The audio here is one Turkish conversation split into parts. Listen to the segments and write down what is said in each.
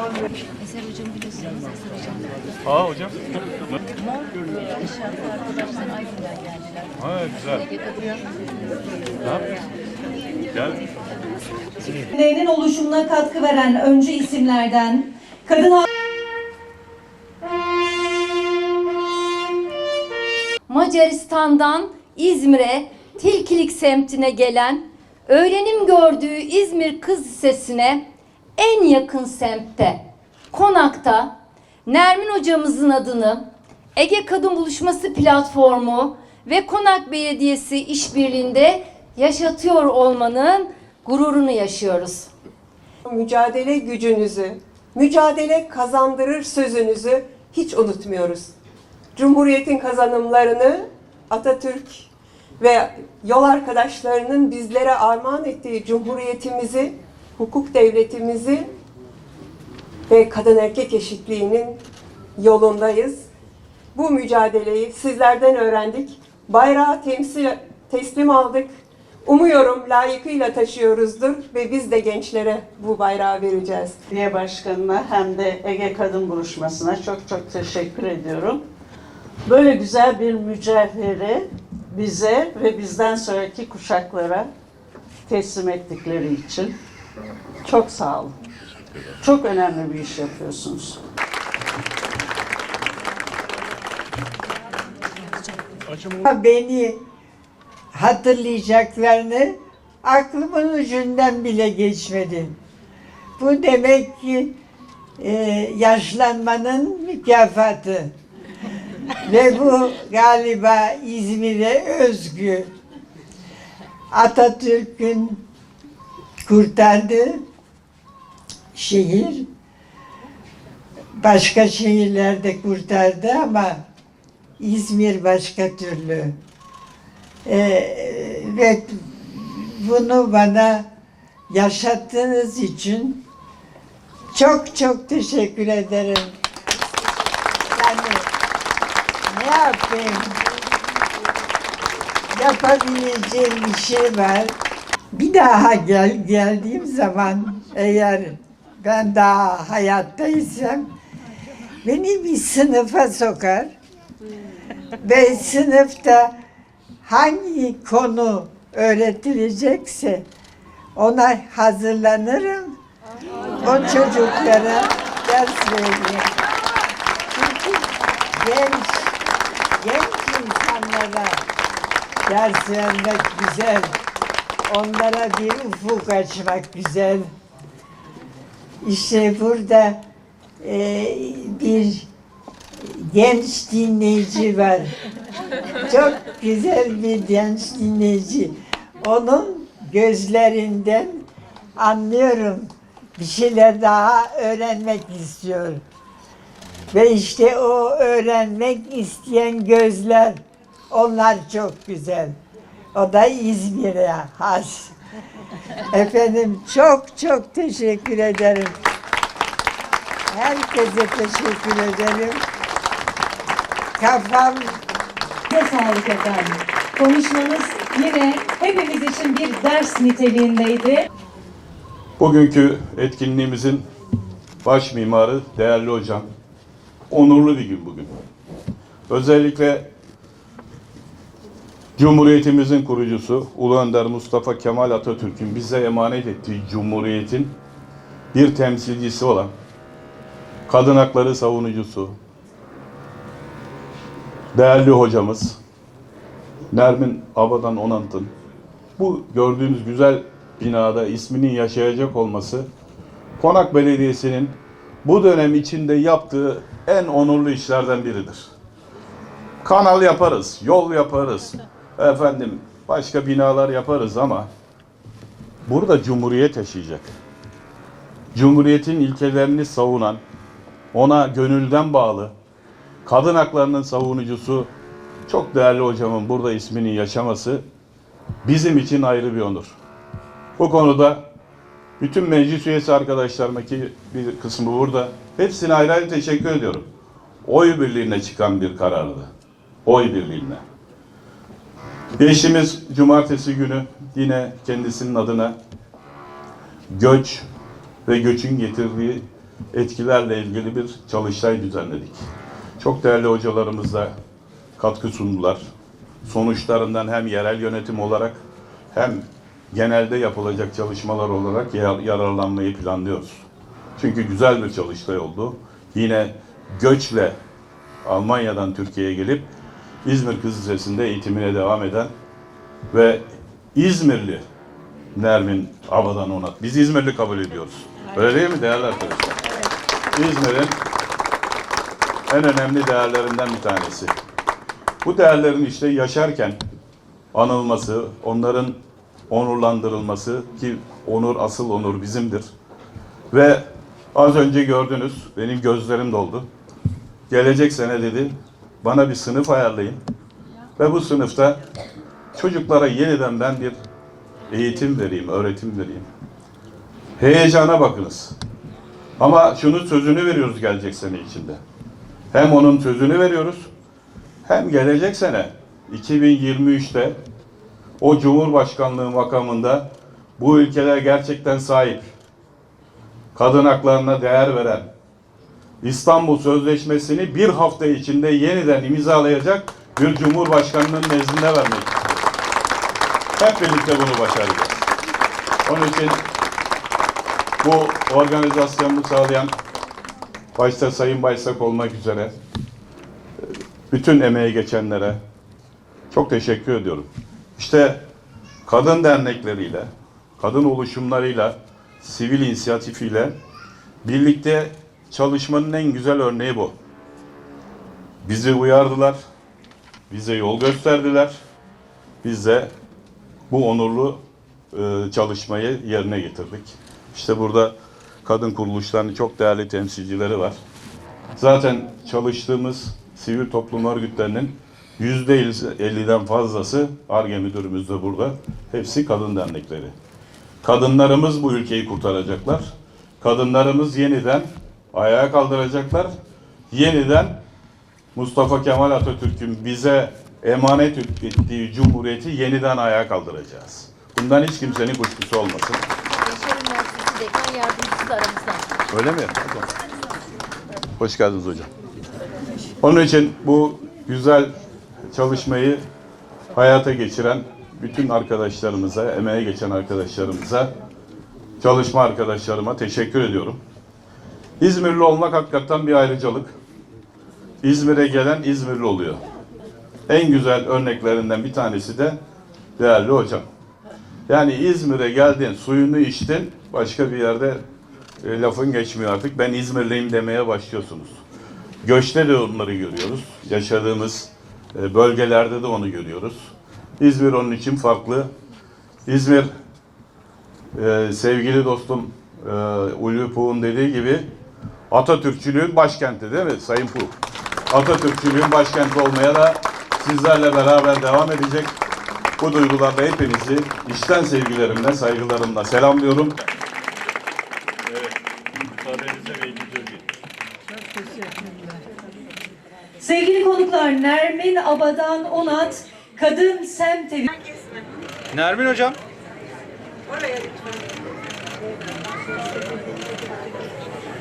Eser hocam biliyorsunuz Eser hocam. Aa hocam. Mor eşarplı arkadaşlar Aydın'dan geldiler. Ha güzel. Ne yap? Gel. Derneğinin oluşumuna katkı veren öncü isimlerden kadın Macaristan'dan İzmir'e Tilkilik semtine gelen öğrenim gördüğü İzmir Kız Lisesi'ne en yakın semtte, Konak'ta Nermin hocamızın adını Ege Kadın Buluşması Platformu ve Konak Belediyesi işbirliğinde yaşatıyor olmanın gururunu yaşıyoruz. mücadele gücünüzü, mücadele kazandırır sözünüzü hiç unutmuyoruz. Cumhuriyetin kazanımlarını Atatürk ve yol arkadaşlarının bizlere armağan ettiği cumhuriyetimizi, hukuk devletimizi ve kadın erkek eşitliğinin yolundayız. Bu mücadeleyi sizlerden öğrendik. Bayrağı temsil, teslim aldık. Umuyorum layıkıyla taşıyoruzdur ve biz de gençlere bu bayrağı vereceğiz. Belediye Başkanı'na hem de Ege Kadın Buluşması'na çok çok teşekkür ediyorum. Böyle güzel bir mücevheri bize ve bizden sonraki kuşaklara teslim ettikleri için çok sağ olun. Çok önemli bir iş yapıyorsunuz. beni hatırlayacaklarını aklımın ucundan bile geçmedi. Bu demek ki e, yaşlanmanın mükafatı. Ve bu galiba İzmir'e özgü. Atatürk'ün kurtardığı şehir başka şehirlerde kurtardı ama İzmir başka türlü. Ee, ve bunu bana yaşattığınız için çok çok teşekkür ederim. Yani ne yapayım? Yapabileceğim bir şey var. Bir daha gel geldiğim zaman eğer ben daha hayattaysam beni bir sınıfa sokar ve sınıfta hangi konu öğretilecekse ona hazırlanırım. O çocuklara ders veririm. Çünkü genç, genç insanlara ders vermek güzel. Onlara bir ufuk açmak güzel. İşte burada e, bir genç dinleyici var. Çok güzel bir genç dinleyici. Onun gözlerinden anlıyorum. Bir şeyler daha öğrenmek istiyor. Ve işte o öğrenmek isteyen gözler, onlar çok güzel. O da İzmir'e has. Efendim çok çok teşekkür ederim. Herkese teşekkür ederim. Kafam ne sağlık efendim. Konuşmanız yine hepimiz için bir ders niteliğindeydi. Bugünkü etkinliğimizin baş mimarı değerli hocam. Onurlu bir gün bugün. Özellikle Cumhuriyetimizin kurucusu Ulu Önder Mustafa Kemal Atatürk'ün bize emanet ettiği Cumhuriyet'in bir temsilcisi olan kadın hakları savunucusu, değerli hocamız Nermin Abadan Onant'ın bu gördüğünüz güzel binada isminin yaşayacak olması Konak Belediyesi'nin bu dönem içinde yaptığı en onurlu işlerden biridir. Kanal yaparız, yol yaparız, efendim başka binalar yaparız ama burada Cumhuriyet yaşayacak. Cumhuriyetin ilkelerini savunan, ona gönülden bağlı, kadın haklarının savunucusu çok değerli hocamın burada isminin yaşaması bizim için ayrı bir onur. Bu konuda bütün meclis üyesi arkadaşlarıma ki bir kısmı burada hepsine ayrı ayrı teşekkür ediyorum. Oy birliğine çıkan bir karardı. Oy birliğine. Geçtiğimiz cumartesi günü yine kendisinin adına göç ve göçün getirdiği etkilerle ilgili bir çalıştay düzenledik. Çok değerli hocalarımız da katkı sundular. Sonuçlarından hem yerel yönetim olarak hem genelde yapılacak çalışmalar olarak yar- yararlanmayı planlıyoruz. Çünkü güzel bir çalıştay oldu. Yine göçle Almanya'dan Türkiye'ye gelip İzmir Kız Lisesi'nde eğitimine devam eden ve İzmirli Nermin Avadan Onat. Biz İzmirli kabul ediyoruz. Öyle değil mi değerli arkadaşlar? İzmir'in en önemli değerlerinden bir tanesi. Bu değerlerin işte yaşarken anılması, onların onurlandırılması ki onur asıl onur bizimdir. Ve az önce gördünüz, benim gözlerim doldu. Gelecek sene dedi, bana bir sınıf ayarlayın. Ve bu sınıfta çocuklara yeniden ben bir eğitim vereyim, öğretim vereyim. Heyecana bakınız. Ama şunun sözünü veriyoruz gelecek sene içinde. Hem onun sözünü veriyoruz, hem gelecek sene 2023'te o Cumhurbaşkanlığı makamında bu ülkede gerçekten sahip, kadın haklarına değer veren, İstanbul Sözleşmesi'ni bir hafta içinde yeniden imzalayacak bir Cumhurbaşkanının nezdinde vermek istiyoruz. Hep birlikte bunu başaracağız. Onun için bu organizasyonunu sağlayan başta Sayın Baysak olmak üzere bütün emeği geçenlere çok teşekkür ediyorum. İşte kadın dernekleriyle, kadın oluşumlarıyla, sivil inisiyatifiyle birlikte çalışmanın en güzel örneği bu. Bizi uyardılar, bize yol gösterdiler. Biz de bu onurlu e, çalışmayı yerine getirdik. İşte burada kadın kuruluşlarının çok değerli temsilcileri var. Zaten çalıştığımız sivil toplum örgütlerinin yüzde 50'den fazlası ARGE müdürümüz de burada. Hepsi kadın dernekleri. Kadınlarımız bu ülkeyi kurtaracaklar. Kadınlarımız yeniden ayağa kaldıracaklar. Yeniden Mustafa Kemal Atatürk'ün bize emanet ettiği cumhuriyeti yeniden ayağa kaldıracağız. Bundan hiç kimsenin kuşkusu olmasın. Dekan Yardımcısı da aramızda. Öyle mi? Pardon. Hoş geldiniz hocam. Onun için bu güzel çalışmayı hayata geçiren bütün arkadaşlarımıza, emeğe geçen arkadaşlarımıza, çalışma arkadaşlarıma teşekkür ediyorum. İzmirli olmak hakikaten bir ayrıcalık. İzmir'e gelen İzmirli oluyor. En güzel örneklerinden bir tanesi de değerli hocam. Yani İzmir'e geldin, suyunu içtin, başka bir yerde e, lafın geçmiyor artık. Ben İzmirliyim demeye başlıyorsunuz. Göçte de onları görüyoruz. Yaşadığımız e, bölgelerde de onu görüyoruz. İzmir onun için farklı. İzmir e, sevgili dostum e, Ulvi Puğ'un dediği gibi Atatürkçülüğün başkenti değil mi Sayın Puğ? Atatürkçülüğün başkenti olmaya da sizlerle beraber devam edecek. Bu duygularla hepinizi içten sevgilerimle, saygılarımla selamlıyorum. Sevgili konuklar Nermin Abadan Onat Kadın Semt Evi Nermin hocam.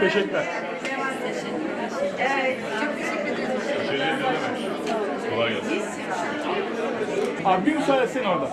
Teşekkürler. Kolay gelsin. Abi bir müsaade etsen orada.